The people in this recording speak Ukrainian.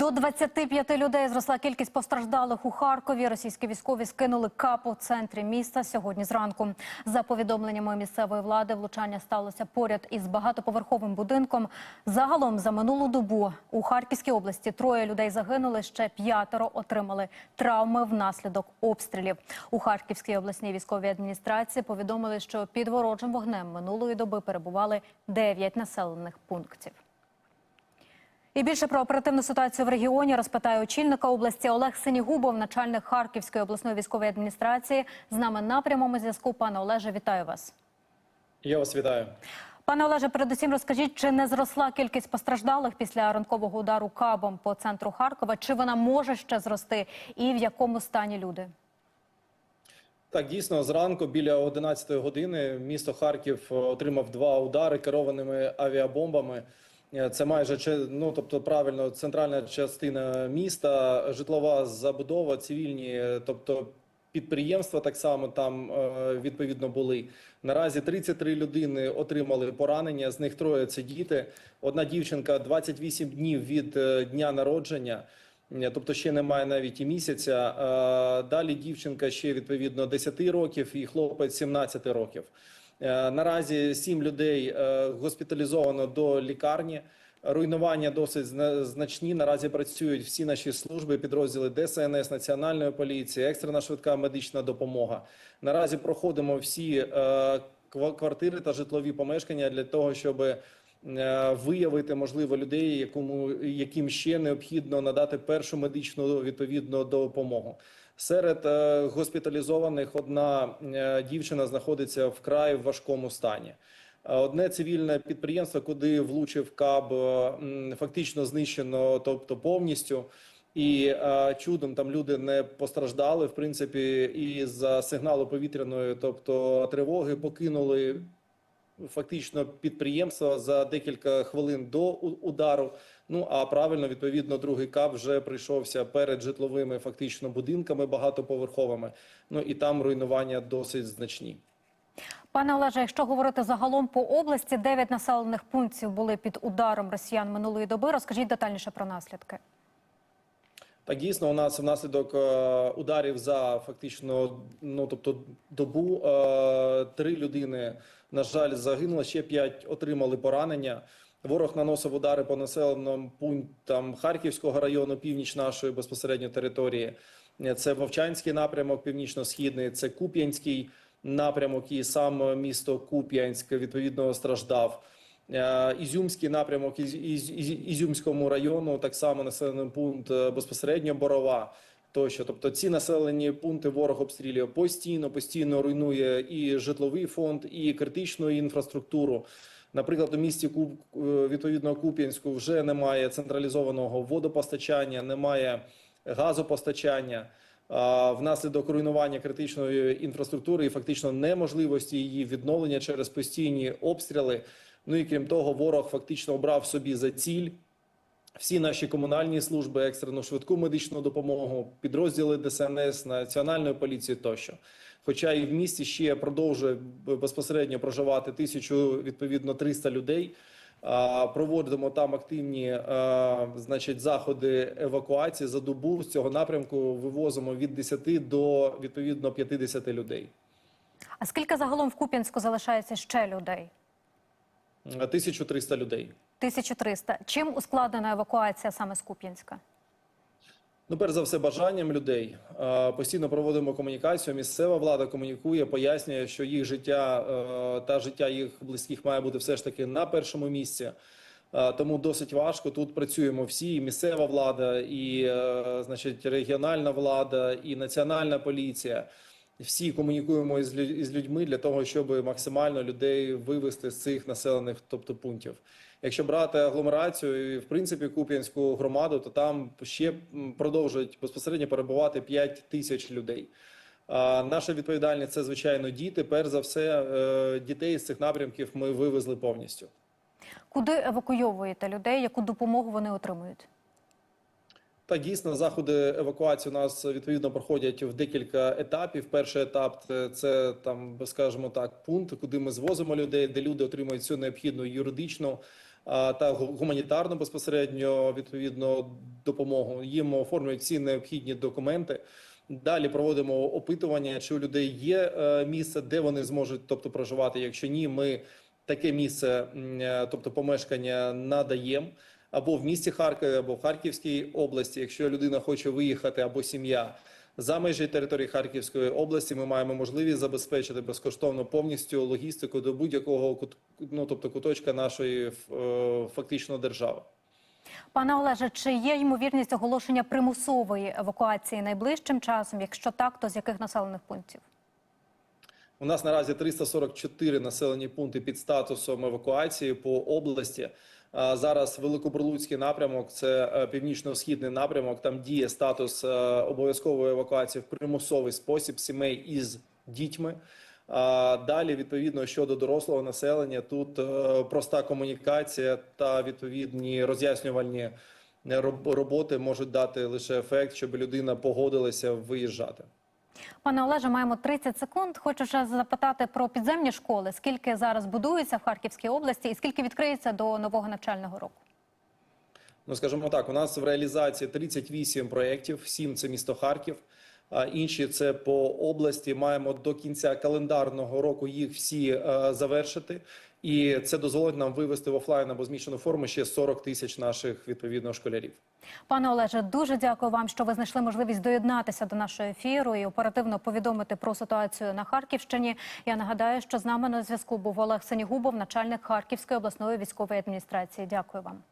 До 25 людей зросла кількість постраждалих у Харкові. Російські військові скинули капу в центрі міста сьогодні зранку. За повідомленнями місцевої влади, влучання сталося поряд із багатоповерховим будинком. Загалом за минулу добу у Харківській області троє людей загинули, ще п'ятеро отримали травми внаслідок обстрілів. У Харківській обласній військовій адміністрації повідомили, що під ворожим вогнем минулої доби перебували 9 населених пунктів. І більше про оперативну ситуацію в регіоні розпитає очільника області Олег Синігубов, начальник Харківської обласної військової адміністрації. З нами на прямому зв'язку. Пане Олеже, вітаю вас. Я вас вітаю. Пане Олеже, передусім розкажіть, чи не зросла кількість постраждалих після ранкового удару кабом по центру Харкова? Чи вона може ще зрости? І в якому стані люди? Так, дійсно, зранку біля 11 години місто Харків е, отримав два удари керованими авіабомбами. Е, Це майже ну, тобто правильно центральна частина міста, житлова забудова, цивільні, тобто підприємства так само там е, відповідно були. Наразі 33 людини отримали поранення. З них троє це діти. Одна дівчинка 28 днів від е, дня народження. Тобто ще немає навіть і місяця. Далі дівчинка ще відповідно 10 років і хлопець 17 років. Е, Наразі сім людей е, госпіталізовано до лікарні. Руйнування досить зна- значні. Наразі працюють всі наші служби, підрозділи ДСНС, Національної поліції, екстрена швидка медична допомога. Наразі проходимо всі е, квартири та житлові помешкання для того, щоб виявити можливо людей, якому яким ще необхідно надати першу медичну відповідну допомогу. Серед е, госпіталізованих одна е, дівчина знаходиться вкрай важкому стані. Е, Одне цивільне підприємство, куди влучив каб, фактично знищено, тобто повністю. І е, чудом там люди не постраждали. В принципі, і за сигналу повітряної, тобто тривоги, покинули фактично підприємство за декілька хвилин до удару. Ну а правильно, відповідно, другий кап вже прийшовся перед житловими фактично будинками багатоповерховими. Ну і там руйнування досить значні. Пане Олеже, якщо говорити загалом по області, 9 населених пунктів були під ударом росіян минулої доби. Розкажіть детальніше про наслідки. Так, дійсно, у нас внаслідок е, ударів за фактично, ну тобто добу е, три людини, на жаль, загинуло, ще п'ять отримали поранення. Ворог наносив удари по населеним пунктам Харківського району, північ нашої безпосередньо території. Це Вовчанський напрямок, північно-східний, це Куп'янський напрямок, і сам місто Куп'янськ відповідно страждав. Е, Ізюмський напрямок із, із, із Ізюмському району, так само населений пункт е, безпосередньо Борова. Тощо, тобто ці населені пункти ворог обстрілює постійно, постійно руйнує і житловий фонд, і критичну інфраструктуру. Наприклад, у місті Куб е, відповідно Куп'янську вже немає централізованого водопостачання, немає газопостачання. Внаслідок руйнування критичної інфраструктури і фактично неможливості її відновлення через постійні обстріли. Ну і крім того, ворог фактично обрав собі за ціль всі наші комунальні служби, екстрену швидку медичну допомогу, підрозділи ДСНС, національної поліції тощо. Хоча і в місті ще продовжує безпосередньо проживати тисячу відповідно 300 людей. Проводимо там активні значить, заходи евакуації за добу з цього напрямку. Вивозимо від 10 до відповідно 50 людей. А скільки загалом в Куп'янську залишається ще людей? 1300 людей. 1300. Чим ускладнена евакуація саме з Куп'янська? Ну, перш за все, бажанням людей постійно проводимо комунікацію. Місцева влада комунікує, пояснює, що їх життя е, та життя їх близьких має бути все ж таки на першому місці. Тому досить важко. Тут працюємо всі: і місцева влада, і е, значить регіональна влада, і національна поліція. Всі комунікуємо із із людьми для того, щоб максимально людей вивести з цих населених, тобто пунктів. Якщо брати агломерацію і в принципі Куп'янську громаду, то там ще продовжують безпосередньо перебувати 5 тисяч людей. А наша відповідальність це звичайно діти. Перш за все, е, дітей з цих напрямків ми вивезли повністю. Куди евакуйовуєте людей? Яку допомогу вони отримують? Так, дійсно, заходи евакуації у нас відповідно проходять в декілька етапів. Перший етап це, там, скажімо так, пункт, куди ми звозимо людей, де люди отримують всю необхідну юридичну та гуманітарну безпосередньо відповідно допомогу. Їм оформлюють всі необхідні документи. Далі проводимо опитування, чи у людей є е, місце, де вони зможуть, тобто проживати. Якщо ні, ми таке місце, е, тобто помешкання, надаємо або в місті Харкові, або в Харківській області. Якщо людина хоче виїхати або сім'я за межі території Харківської області, ми маємо можливість забезпечити безкоштовно повністю логістику до будь-якого ну, тобто куточка нашої е, фактично держави. Пане Олеже, чи є ймовірність оголошення примусової евакуації найближчим часом? Якщо так, то з яких населених пунктів? У нас наразі 344 населені пункти під статусом евакуації по області. Зараз Великобурлуцький напрямок, це е, північно-східний напрямок. Там діє статус е, обов'язкової евакуації в примусовий спосіб сімей із дітьми. Далі, відповідно, щодо дорослого населення, тут е, проста комунікація та відповідні роз'яснювальні роботи можуть дати лише ефект, щоб людина погодилася виїжджати. Пане Олеже, маємо 30 секунд. Хочу ще запитати про підземні школи. Скільки зараз будується в Харківській області і скільки відкриється до нового навчального року? Ну, скажімо так, у нас в реалізації 38 проєктів, 7 – це місто Харків, інші – це по області. Маємо до кінця календарного року їх всі е, завершити. І це дозволить нам вивести в офлайн або змішану форму ще 40 тисяч наших, відповідно, школярів. Пане Олеже, дуже дякую вам, що ви знайшли можливість доєднатися до нашого ефіру і оперативно повідомити про ситуацію на Харківщині. Я нагадаю, що з нами на зв'язку був Олег Сенігубов, начальник Харківської обласної військової адміністрації. Дякую вам.